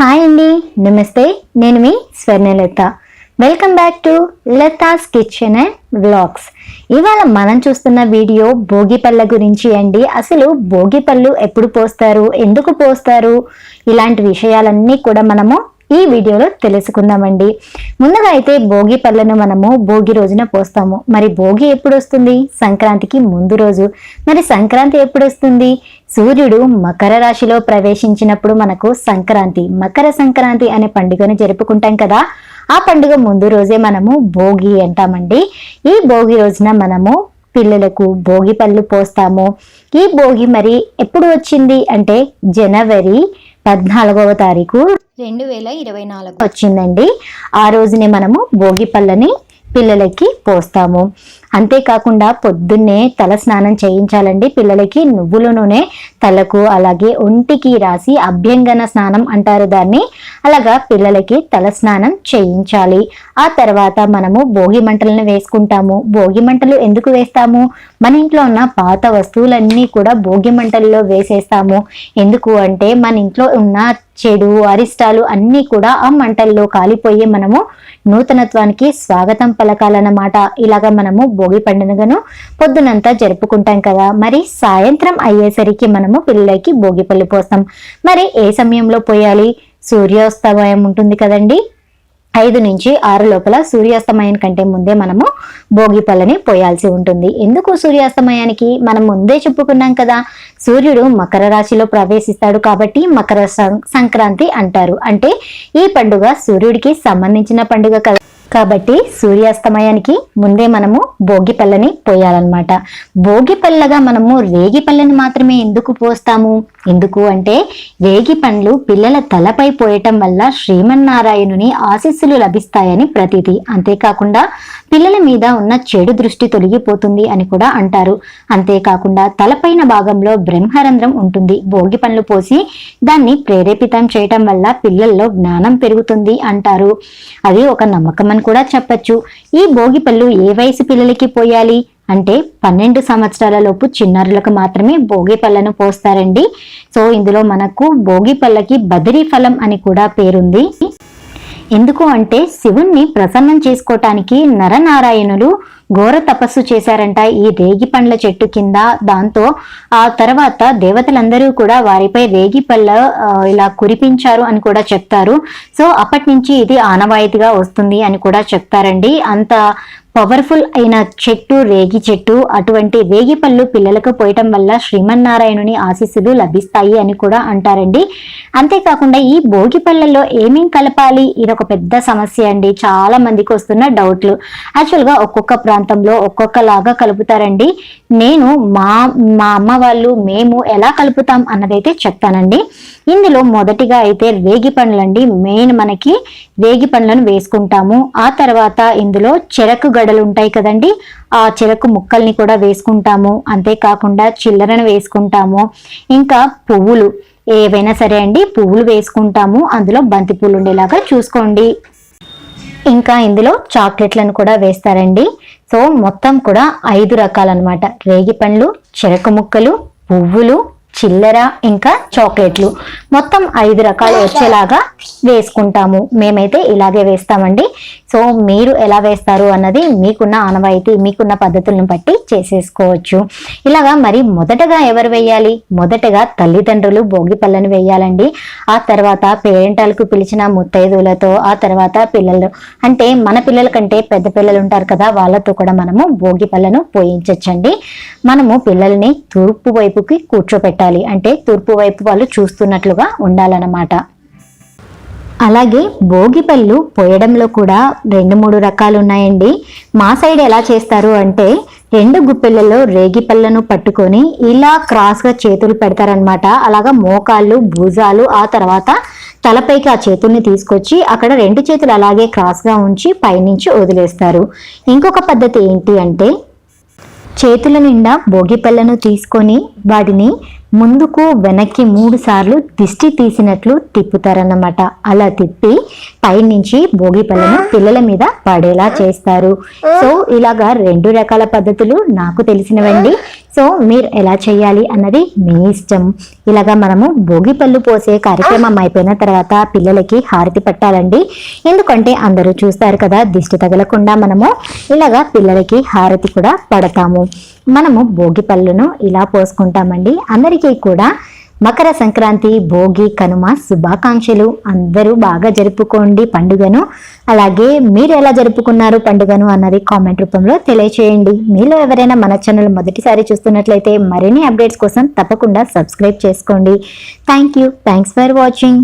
Hi అండి. నమస్తే. నేను మీ Swarnalatha. Welcome back to Latha's kitchen and vlogs ఇవాళ మనం చూస్తున్న వీడియో భోగి పళ్ళ గురించి అండి. అసలు భోగిపళ్ళు ఎప్పుడు పోస్తారు? ఎందుకు పోస్తారు? ఇలాంటి విషయాలన్నీ కూడా మనము ఈ వీడియోలో తెలుసుకుందామండి. ముందుగా అయితే భోగి పళ్ళను మనము భోగి రోజున పోస్తాము. మరి భోగి ఎప్పుడు వస్తుంది? సంక్రాంతికి ముందు రోజు. మరి సంక్రాంతి ఎప్పుడు వస్తుంది? సూర్యుడు మకర రాశిలో ప్రవేశించినప్పుడు మనకు సంక్రాంతి. మకర సంక్రాంతి అనే పండుగను జరుపుకుంటాం కదా. ఆ పండుగ ముందు రోజే మనము భోగి అంటామండి. ఈ భోగి రోజున మనము పిల్లలకు భోగి పళ్ళు పోస్తాము. ఈ భోగి మరి ఎప్పుడు వచ్చింది? అంటే జనవరి పద్నాలుగవ తారీఖు రెండు వేల ఇరవై నాలుగు. వచ్చిందండి. ఆ రోజునే మనము భోగి పళ్ళని పిల్లలకి పోస్తాము. అంతేకాకుండా పొద్దున్నే తల స్నానం చేయించాలండి. పిల్లలకి నువ్వుల నూనె తలకు అలాగే ఒంటికి రాసి అభ్యంగన స్నానం అంటారు దాన్ని. అలాగా పిల్లలకి తల స్నానం చేయించాలి. ఆ తర్వాత మనము భోగి మంటలను వేసుకుంటాము. భోగి మంటలు ఎందుకు వేస్తాము? మన ఇంట్లో ఉన్న పాత వస్తువులన్నీ కూడా భోగి మంటల్లో వేసేస్తాము. ఎందుకు అంటే మన ఇంట్లో ఉన్న చెడు అరిష్టాలు అన్నీ కూడా ఆ మంటల్లో కాలిపోయి మనము నూతనత్వానికి స్వాగతం పలకాలన్నమాట. ఇలాగ మనము భోగి పండుగను పొద్దునంతా జరుపుకుంటాం కదా. మరి సాయంత్రం అయ్యేసరికి మనము పిల్లలకి భోగి పళ్ళు పోస్తాం. మరి ఏ సమయంలో పోయాలి? సూర్యోస్తమయం ఉంటుంది కదండి. ఐదు నుంచి ఆరు లోపల సూర్యాస్తమయం కంటే ముందే మనము భోగి పళ్ళని పోయాల్సి ఉంటుంది. ఎందుకు సూర్యాస్తమయానికి? మనం ముందే చెప్పుకున్నాం కదా సూర్యుడు మకర రాశిలో ప్రవేశిస్తాడు కాబట్టి మకర సం- సంక్రాంతి అంటారు. అంటే ఈ పండుగ సూర్యుడికి సంబంధించిన పండుగ కదా. కాబట్టి సూర్యాస్తమయానికి ముందే మనము భోగి పళ్ళని పోయాలన్నమాట. భోగి పళ్ళగా మనము రేగి పళ్ళని మాత్రమే ఎందుకు పోస్తాము? ఎందుకు అంటే రేగి పండ్లు పిల్లల తలపై పోయటం వల్ల శ్రీమన్నారాయణుని ఆశీస్సులు లభిస్తాయని ప్రతీతి. అంతేకాకుండా పిల్లల మీద ఉన్న చెడు దృష్టి తొలగిపోతుంది అని కూడా అంటారు. అంతేకాకుండా తలపైన భాగంలో బ్రహ్మరంధ్రం ఉంటుంది. భోగి పండ్లు పోసి దాన్ని ప్రేరేపితం చేయటం వల్ల పిల్లల్లో జ్ఞానం పెరుగుతుంది అంటారు. అది ఒక నమ్మకం అని కూడా చెప్పచ్చు. ఈ భోగి పళ్ళు ఏ వయసు పిల్లలకి పోయాలి? అంటే పన్నెండు సంవత్సరాల లోపు చిన్నారులకు మాత్రమే భోగి పళ్ళను పోస్తారండి. సో ఇందులో మనకు భోగి పళ్ళకి బదిరీ ఫలం అని కూడా పేరుంది. ఎందుకు అంటే శివుణ్ణి ప్రసన్నం చేసుకోవటానికి నరనారాయణులు ఘోర తపస్సు చేశారంట ఈ రేగి పండ్ల చెట్టు కింద. దాంతో ఆ తర్వాత దేవతలందరూ కూడా వారిపై రేగి పళ్ళ ఇలా కురిపించారు అని కూడా చెప్తారు. సో అప్పటి నుంచి ఇది ఆనవాయితీగా వస్తుంది అని కూడా చెప్తారండి. అంత పవర్ఫుల్ అయిన చెట్టు రేగి చెట్టు అటువంటి రేగి పళ్ళు పిల్లలకు పోయటం వల్ల శ్రీమన్నారాయణుని ఆశీస్సులు లభిస్తాయి అని కూడా అంటారండి. అంతేకాకుండా ఈ భోగి పళ్ళల్లో ఏమేం కలపాలి? ఇది ఒక పెద్ద సమస్య అండి. చాలా మందికి వస్తున్న డౌట్లు. యాక్చువల్గా ఒక్కొక్క ప్రాంతంలో ఒక్కొక్కలాగా కలుపుతారండి. నేను మా మా అమ్మ వాళ్ళు మేము ఎలా కలుపుతాం అన్నదైతే చెప్తానండి. ఇందులో మొదటిగా అయితే రేగి పండ్లండి. మెయిన్ మనకి రేగి పండ్లను వేసుకుంటాము. ఆ తర్వాత ఇందులో చెరకు గడలు ఉంటాయి కదండి ఆ చెరకు ముక్కల్ని కూడా వేసుకుంటాము. అంతేకాకుండా చిల్లరను వేసుకుంటాము. ఇంకా పువ్వులు ఏవైనా సరే అండి పువ్వులు వేసుకుంటాము. అందులో బంతి పూలు ఉండేలాగా చూసుకోండి. ఇంకా ఇందులో చాక్లెట్లను కూడా వేస్తారండి. సో మొత్తం కూడా ఐదు రకాలన్నమాట. రేగి పండ్లు చెరకు ముక్కలు పువ్వులు చిల్లర ఇంకా చాక్లెట్లు. మొత్తం ఐదు రకాలు వచ్చేలాగా వేసుకుంటాము. మేమైతే ఇలాగే వేస్తామండి. సో మీరు ఎలా వేస్తారు అన్నది మీకున్న ఆనవాయితీ మీకున్న పద్ధతులను బట్టి చేసేసుకోవచ్చు. ఇలాగా మరి మొదటగా ఎవరు వేయాలి? మొదటగా తల్లిదండ్రులు భోగి పళ్ళను వేయాలండి. ఆ తర్వాత పేరెంటాలకు పిలిచిన ముత్తైదువులతో ఆ తర్వాత పిల్లలు. అంటే మన పిల్లల కంటే పెద్ద పిల్లలు ఉంటారు కదా వాళ్ళతో కూడా మనము భోగి పళ్ళను పోయించచ్చండి. మనము పిల్లల్ని తూర్పు వైపుకి కూర్చోపెట్టాలి. అంటే తూర్పు వైపు వాళ్ళు చూస్తున్నట్లుగా ఉండాలన్నమాట. అలాగే భోగి పళ్ళు పోయడంలో కూడా రెండు మూడు రకాలు ఉన్నాయండి. మా సైడ్ ఎలా చేస్తారు అంటే రెండు గుప్పెళ్ళలో రేగి పళ్ళను పట్టుకొని ఇలా క్రాస్గా చేతులు పెడతారనమాట అలాగా మోకాళ్ళు భుజాలు ఆ తర్వాత తలపైకి ఆ చేతుల్ని తీసుకొచ్చి అక్కడ రెండు చేతులు అలాగే క్రాస్గా ఉంచి పైనుంచి వదిలేస్తారు. ఇంకొక పద్ధతి ఏంటి అంటే చేతుల నిండా భోగి పళ్ళను తీసుకొని వాటిని ముందుకు వెనక్కి మూడు సార్లు దిష్టి తీసినట్లు తిప్పుతారన్నమాట. అలా తిప్పి పైనుంచి భోగి పళ్ళను పిల్లల మీద పడేలా చేస్తారు. సో ఇలాగా రెండు రకాల పద్ధతులు నాకు తెలిసినవండి. సో మీరు ఎలా చేయాలి అన్నది మీ ఇష్టం. ఇలాగా మనము భోగి పళ్ళు పోసే కార్యక్రమం అయిపోయిన తర్వాత పిల్లలకి హారతి పట్టాలండి. ఎందుకంటే అందరూ చూస్తారు కదా దిష్టి తగలకుండా మనము ఇలాగా పిల్లలకి హారతి కూడా పడతాము. మనము భోగి పళ్ళును ఇలా పోసుకుంటామండి. అందరికీ కూడా మకర సంక్రాంతి భోగి కనుమ శుభాకాంక్షలు. అందరూ బాగా జరుపుకోండి పండుగను. అలాగే మీరు ఎలా జరుపుకున్నారు పండుగను అన్నది కామెంట్ రూపంలో తెలియచేయండి. మీలో ఎవరైనా మన ఛానల్ మొదటిసారి చూస్తున్నట్లయితే మరిన్ని అప్డేట్స్ కోసం తప్పకుండా సబ్స్క్రైబ్ చేసుకోండి. Thank you thanks for watching